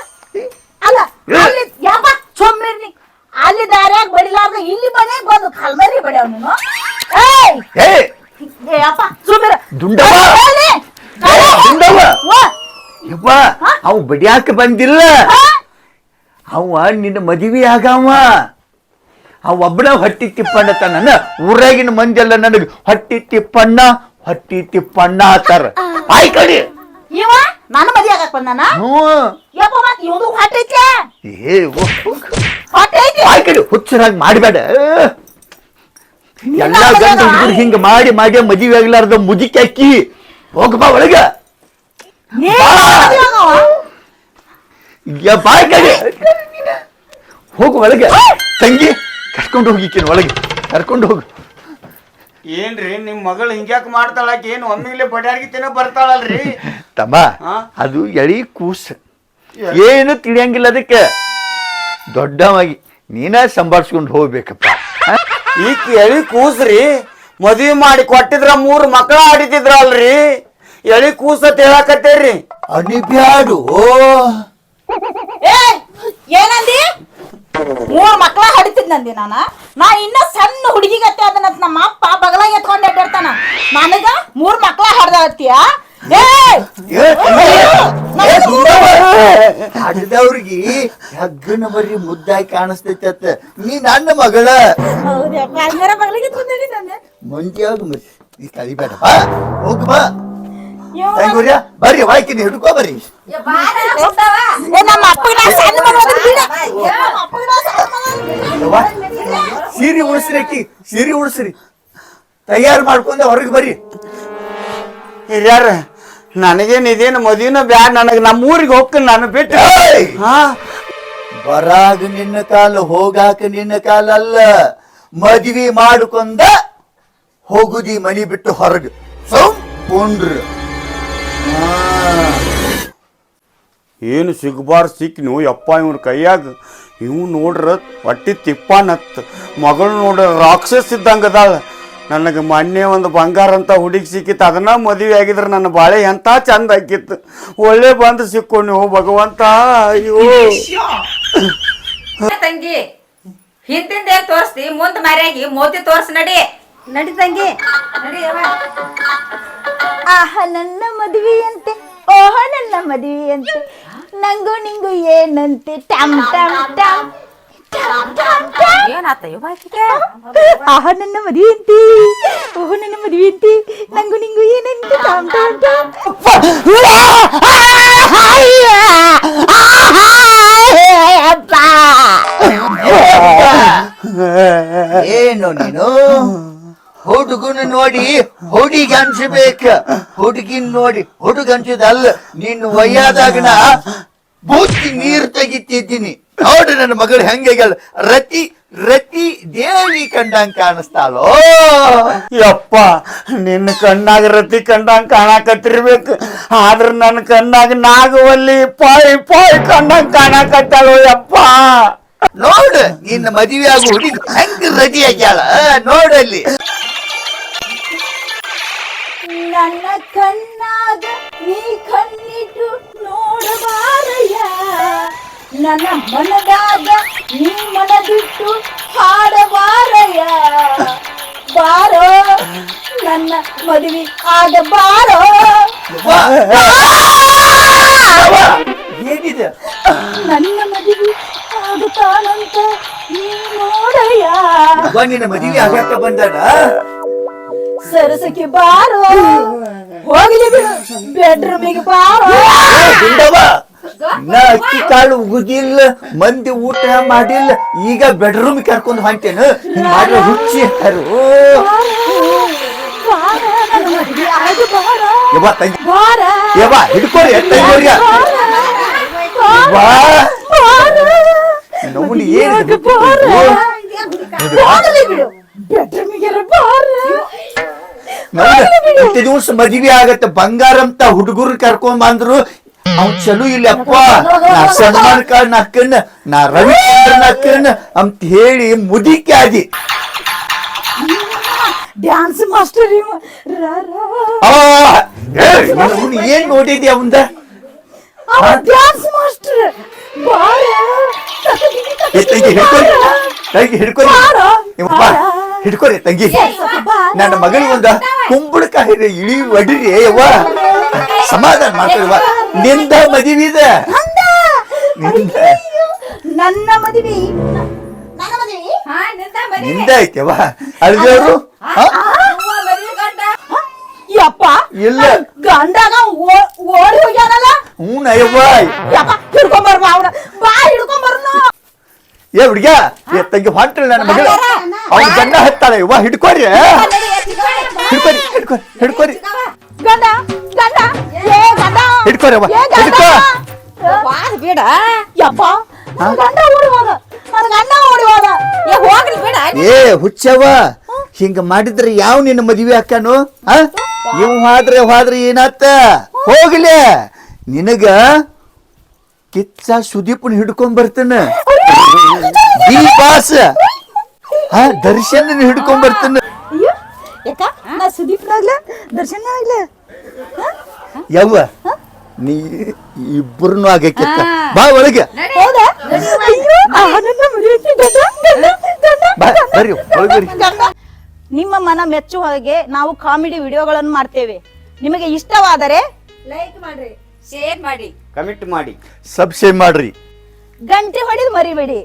ಅಲ್ಲ ಅಲ್ಲಿ ಯಾಕ ನೀ ಅಲ್ಲಿ ದಾರ್ಯಾಗ ಬಡಿಲಾರ್ದ ಇಲ್ಲಿ ಮನೆಗ್ ಬಂದು ಕಲ್ಮರಿ ಬಡಿಯವ್ ನೀನು. ಏಯ್! ಏ. ಏ ಅಪ್ಪ ಸುಮ್ಮಿರ ದುಂಡವ್ವ. ಏ, ದುಂಡವ್ವ. ಯವ್ವ ಅವ್ ಬಡಿಯಾಕ ಬಂದಿಲ್ಲ? ಅವ ನಿನ್ನ ಮದುವೆ ಆಗವ. ಅವ ಒಬ್ಬನ ಹೊಟ್ಟಿ ತಿಪ್ಪಣ್ಣ ತನ್ನ ಊರಾಗಿನ ಮಂದಿ ನನಗೆ ಹೊಟ್ಟಿ ತಿಪ್ಪಣ್ಣ ಹೊಟ್ಟಿ ತಿಪ್ಪಣ್ಣ ಆತಾರ ಆಯ್ ಕಡಿ. ಇವ ನನ್ನ ಮದಿ ಆಗಕ್ ಬಂದಾನ? ಹ್ಞೂ. ಯಪ್ಪ ಮತ್ ಇವ್ದು ಹೊಟ್ಟೆ ಏ ಓ, ಹೊಟ್ಟೆ ಐತಿ? ಆಯ್ ಕಡಿ ಹುಚ್ಚರಾಗಿ ಮಾಡಬೇಡ. ಎಲ್ಲಾ ಗಂಡ ಹುಡುಗರು ಹಿಂಗ ಮಾಡಿ ಮಾಡಿ ಮದುವೆ ಆಗ್ಲಾರ್ದ ಮುದುಕಿ ಅಕ್ಕಿ. ಹೋಗಪ್ಪ ಒಳಗ. ನೀ ಬಾ. ಮದ್ವೆ ಆಗವ? ಹೋಗು ಒಳಗೆ. ತಂಗಿ ಕರ್ಕೊಂಡು ಹೋಗಿಕ್ಕೇನು ಒಳಗೆ. ಕರ್ಕೊಂಡು ಹೋಗು. ಏನ್ರಿ ನಿಮ್ಮ ಮಗಳು ಹಿಂಗ್ಯಾಕ್ ಏನು ಏನ್ ಒಮ್ಮಿಗ್ಲೆ ಬಡ್ಯಾರ್ಗಿತೇನ ಬರ್ತಾಳಲ್ರಿ? ತಮ್ಮ? ಅದು ಎಳಿ ಕೂಸ. ಏನು ತಿಳಿಯಂಗಿಲ್ಲ ಅದಕ್ಕೆ. ದೊಡ್ಡವಾಗಿ ನೀನ ಸಂಭಾಳ್ಸ್ಕೊಂಡು ಹೋಗ್ಬೇಕಪ್ಪ. ಈ ಎಳಿ ಕೂಸ್ರಿ. ಮದುವೆ ಮಾಡಿ ಕೊಟ್ಟಿದ್ರ ಮೂರು ಮಕ್ಕಳ ಆಡಿತಿದ್ರಲ್ರಿ ಎಳಿ ಕೂಸ ಅಂತ ಹೇಳಕತ್ತೇರ್ರಿ ಓ. ಏನಂದಿ? ಮೂರ್ ಮಕ್ಳ ಹಡಿತಿದ್ನಂದಿ ನಾನ? ನಾ ಇನ್ನ ಸಣ್ಣ ಹುಡುಗಿಗತ್ತೆ ಅದನ್ನ ನಮ್ಮ ಅಪ್ಪ ಬಗಲ ಎತ್ಕೊಂಡ್ ಅಡ್ಡಾಡ್ತಾನ ನನಗ ಮೂರ್ ಮಕ್ಳ ಹಡ್ದಾಡ್ತೀಯ ಹಡ್ದವ್ರಿಗಿ ಹಗ್ಗನ ಬರ್ರಿ ಮುದ್ದಾಗಿ ಕಾಣಿಸ್ತೈತೆ ಅತ್ತ ನೀ ನನ್ನ ಮಗಳ. ಮುಂಚೆ ಹೋಗಿ ಕಲಿಬೇಡ ಎತ್ಕೊಂಡ್ ನಂದೆ ಮಂದಿಯಾಗ ಮತ್ತೆ ಈ ಕಳಿಬೇಡ ಬಾ ಹೋಗ್ ಬಾ ತಂಗುರ್ಯ ಬರ್ರಿ. ವಾಯ್ಕಿನಿ ಹಿಡ್ಕೋ ಬರ್ರಿ ಏ ನಮ್ಮ ಸಣ್ಣ ಮಗಳು ಅದನ್ನ ಬಿಡ. ಯವ್ವ, ಸೀರೆ ಉಳಿಸ್ರಿ ಅಕ್ಕಿ ಸೀರೆ ಉಳಿಸ್ರಿ ತಯಾರು ಮಾಡ್ಕೊಂಡೆ ಹೊರಗೆ ಬರ್ರಿ. ಹಿರಿಯಾರ ನನಗೇನ್ ಇದೇನು ಮದುವೆನೂ ಬ್ಯಾಡ ನನಗೆ ನಮ್ಮ ಊರಿಗೆ ಹೋಗ್ತೀನಿ ನಾನು ಬಿಟ್ಟು. ಏಯ್! ಹಾ. ಬರಾಗ ನಿನ್ನ ಕಾಲ ಹೋಗಾಕ ನಿನ್ನ ಕಾಲ ಅಲ್ಲ ಮದ್ವಿ ಮಾಡ್ಕೊಂಡ ಹೋಗುದಿ ಮನಿ ಬಿಟ್ಟು ಹೊರಗೆ. ಸೌಂಡ್ರ ಏನು ಸಿಗಬಾರ ಸಿಕ್ ನೀವು ಯಪ್ಪ ಇವ್ನ ಕೈಯಾಗ ಇವ್ ನೋಡ್ರ ಹೊಟ್ಟಿ ತಿಪ್ಪಾನತ್ ಮಗಳು ನೋಡ್ರ ರಾಕ್ಷಸ್ ಇದ್ದಂಗ ಅದಾಳ. ನನಗೆ ಮೊನ್ನೆ ಒಂದು ಬಂಗಾರ ಅಂತ ಹುಡುಗಿ ಸಿಕ್ಕಿತ್ತು, ಅದನ್ನ ಮದುವೆ ಆಗಿದ್ರೆ ನನ್ನ ಬಾಳೆ ಎಂತ ಚಂದ ಆಕಿತ್ತು ಒಳ್ಳೆ ಬಂದು ಸಿಕ್ಕೊಂಡು ಭಗವಂತ, ಅಯ್ಯೋ. ತಂಗಿ ಹಿಂದಿಂದ ತೋರಿಸ್ತಿ, ಮುಂದ್ ಮರ್ಯಾಗಿ ಮೋತಿ ತೋರ್ಸ್ ನಡಿ. ನಡಿ ತಂಗಿ ನಡಿ ಯವ್ವ. ಆಹ ನನ್ನ ಮದುವೆಯಂತೆ ಓಹ ನನ್ನ ಮದುವೆಯಂತೆ ನಂಗು ನಿಂಗು ಏನಂತೆ ಟಮ್ ಟಮ್ ಟಮ್ ಟಮ್ ಟಮ್ ಟಮ್ ಏನಾತ ಯವ್ವ ಆಕಿಗೆ? ಆಹ ನನ್ನ ಮದುವೆಯಂತೆ ಓಹ ನನ್ನ ಮದುವೆಯಂತೆ ನಂಗು ನಿಂಗು ಏನಂತೆ ಟಮ್ ಟಮ್ ಟಮ್ ಏನು ನೀನು ಹುಡುಗನ ನೋಡಿ ಹುಡುಗಿ ಅನ್ಸಬೇಕ. ಹುಡುಗಿನ ನೋಡಿ ಹುಡುಗ ಅನ್ಸಿದಲ್ಲ ನಿನ್ನ ವಯ್ಯಾದಾಗನ ಬೂತಿ ನೀರ್ ತೆಗಿತಿದ್ದೀನಿ. ನೋಡು ನನ್ನ ಮಗಳು ಹೆಂಗೆ ರತಿ ರತಿ ದೇವಿ ಕಂಡಂಗ್ ಕಾಣಿಸ್ತಾಳೋ. ಯಪ್ಪ ನಿನ್ನ ಕಣ್ಣಾಗ ರತಿ ಕಂಡಂಗ್ ಕಾಣಕತ್ತಿರ್ಬೇಕು. ಆದ್ರ ನನ್ನ ಕಣ್ಣಾಗ ನಾಗವಲ್ಲಿ ಪಾಯ್ ಪಾಯ್ ಕಂಡಂಗ್ ಕಾಣಾಕತ್ತಾಳೋ ಯಪ್ಪ. ನೋಡು ನಿನ್ನ ಮದುವೆ ಆಗೋ ಹುಡುಗಿ ಹೆಂಗ್ ರತಿ ಆಗ್ಯಾಳ. ನೋಡಲ್ಲಿ. ನನ್ನ ಕಣ್ಣಾಗ ನೀ ಕಣ್ಣಿಟ್ಟು ನೋಡಬಾರಯ್ಯ. ನನ್ನ ಮನದಾಗ ನೀ ಮನದಿಟ್ಟು ಹಾಡಬಾರಯ್ಯ. ಬಾರೋ ನನ್ನ ಮದುವೆ ಆಗ ಬಾರೋ. ಏನಿದೆ? ನನ್ನ ಮದುವೆ ಆಗುತ್ತಾನಂತ ನೀ ನೋಡಯ್ಯ. ನಿನ್ನ ಮದುವೆ ಆಗಕ್ಕೆ ಬಂದಾನ? ಸರಸಕ್ಕೆ ಬಾರೋ. ಹೋಗಲಿ ಬಿಡು ಬೆಡ್ರೂಮಿಗೆ ಬಾರೋ. ಇನ್ನ ಅಕ್ಕಿ ಕಾಳು ಉಗುದಿಲ್ಲ ಮಂದಿ ಊಟ ಮಾಡಿಲ್ಲ ಈಗ ಬೆಡ್ರೂಮ್ ಕರ್ಕೊಂಡು ಹೊಂಟೇನು. ಮಾಡಿ ಮಾಡ್ರೆ ಹುಚ್ಚಿ ಹರು. ಯವ್ವ ತಂಗಿ. ಯವ್ವ ಹಿಡ್ಕೊರಿ ತಂಗಿಯವ್ರಿಗೆ. ನಮ್ಮನ್ನ ಏನ್ ಹೋಗಲಿ ಬಿಡು ಬೆಡ್ರೂಮಿಗೆ ಬಾರ ಇಷ್ಟು ದಿವಸ ಮದ್ವಿ ಆಗತ್ತ. ಬಂಗಾರ ಅಂತ ಹುಡುಗರು ಕರ್ಕೊಂಡ್ ಬಂದ್ರು. ಅವ್ನ್ ಚಲೋ ಇಲ್ಲಪ್ಪ. ನಾ ಸಲ್ಮಾನ್ ಖಾನ್ ಅಕ್ಕನ್ ನಾ ರವಿಚಂದ್ರನ್ ಅಕ್ಕನ್ ಅಂತ ಹೇಳಿ ಮುದಿಕೆ ಆದಿ. ಡ್ಯಾನ್ಸ್ ಮಾಸ್ಟರ್ ಇವ. ರಾ ರಾ. ಆ, ಏ, ಅವ್ನ್ ಏನ್ ನೋಡಿದಿ ಅವಂದ? ಅವ ಡ್ಯಾನ್ಸ್ ಮಾಸ್ಟರ್. ಬಾರ. ಏ, ತಂಗಿ ಹಿಡ್ಕೊರಿ ತಂಗಿ ಹಿಡ್ಕೊರಿ ಬಾರೋ. ಯವ್ವ, ಹಿಡ್ಕೊರಿ ತಂಗಿ. ನನ್ನ ಮಗಳಿಗೆ ಒಂದ ಕುಂಬಳಕಾಯಿ ಇಳಿ ಒಡಿರಿ ಯವ್ವ. ಸಮಾಧಾನ ಮಾಡ್ಕೊರಿವ ನಿಂದ ಮದುವಿದ ನಿಂದ. ನನ್ನ ಮದುವೆ. ಹಾ, ನಿಂದ ಐತೆವ ಗಂಡ. ಯಪ್ಪ ಇಲ್ಲ. ಗಂಡನ ಓ- ಓಡಿ ಹೋಗ್ಯಾನಲ್ಲ? ಹ್ಞೂ ಅಯ್ಯವ್ವ ಯಪ್ಪ ಅವ್ರ ಅವ್ನ. ಬಾ ಹಿಡ್ಕೊಂಬರ್ನು ಏ ಹುಡುಗ ಏ ತಂಗಿ ಹೊಂಟ್ರಿ ನನ್ನ ಮಗಳು. ಅವ್ನ ಗಂಡ ಹತ್ತಾಳೆ. ಇವ ಹಿಡ್ಕೊರಿ ಹಿಡ್ಕೊರಿ ಹಿಡ್ಕೊರಿ ಹಿಡ್ಕೊರಿ ಗಂಡ ಗಂಡ. ಏ ಗಂಡ. ಹಿಡ್ಕೊರಿ ಅವ್ವ ಏ ಗಂಡ. ಹಿಡ್ಕೊ. ವಾದ್ ಬಿಡ. ಯಪ್ಪ ನನ್ನ ಗಂಡ ಓಡಿ ಹೋದ ನನ್ನ ಗಂಡ ಓಡಿ ಹೋದ ಏ ಹೋಗ್ಲಿ ಬಿಡ. ಏ ಹುಚ್ಚವ್ವ ಹಿಂಗ ಮಾಡಿದ್ರೆ ಯಾವ ನಿನ್ನ ಮದುವೆ ಹಾಕ್ಯಾನು? ಇವ್ ಹಾದ್ರೆ ಹಾದ್ರೆ ಏನಾತ? ಹೋಗ್ಲಿ. ನಿನಗ ಕಿಚ್ಚ ಸುದೀಪನ್ ಹಿಡ್ಕೊಂಡ್ ಬರ್ತಾನ. D boss. ಹಾ ದರ್ಶನ್ ಹಿಡ್ಕೊಂಡ್ ಬರ್ತೇನೆ. ಅಯ್ಯೋ ಯಾಕ? ನಾ ಸುದೀಪ್ನಾಗ್ಲ ದರ್ಶನ ಆಗ್ಲ? ಯವ್ವ ನೀ ಇಬ್ಬರನ್ನು ಆಗಕ್ಕೆ ಬಾ ಒಳಗೆ. ಬರ್ರಿ ಒಳಗೆ ನಿಮ್ಮ ಮನ ಮೆಚ್ಚುವ ಹಾಗೆ ನಾವು ಕಾಮಿಡಿ ವಿಡಿಯೋಗಳನ್ನು ಮಾಡ್ತೇವೆ. ನಿಮಗೆ ಇಷ್ಟವಾದರೆ ಲೈಕ್ ಮಾಡ್ರಿ ಶೇರ್ ಮಾಡಿ. ಕಮೆಂಟ್ ಮಾಡಿ. ಸಬ್ಸ್ಕ್ರೈಬ್ ಮಾಡ್ರಿ. ಗಂಟೆ ಹೊಡೆದು ಮರಿಬೇಡಿ.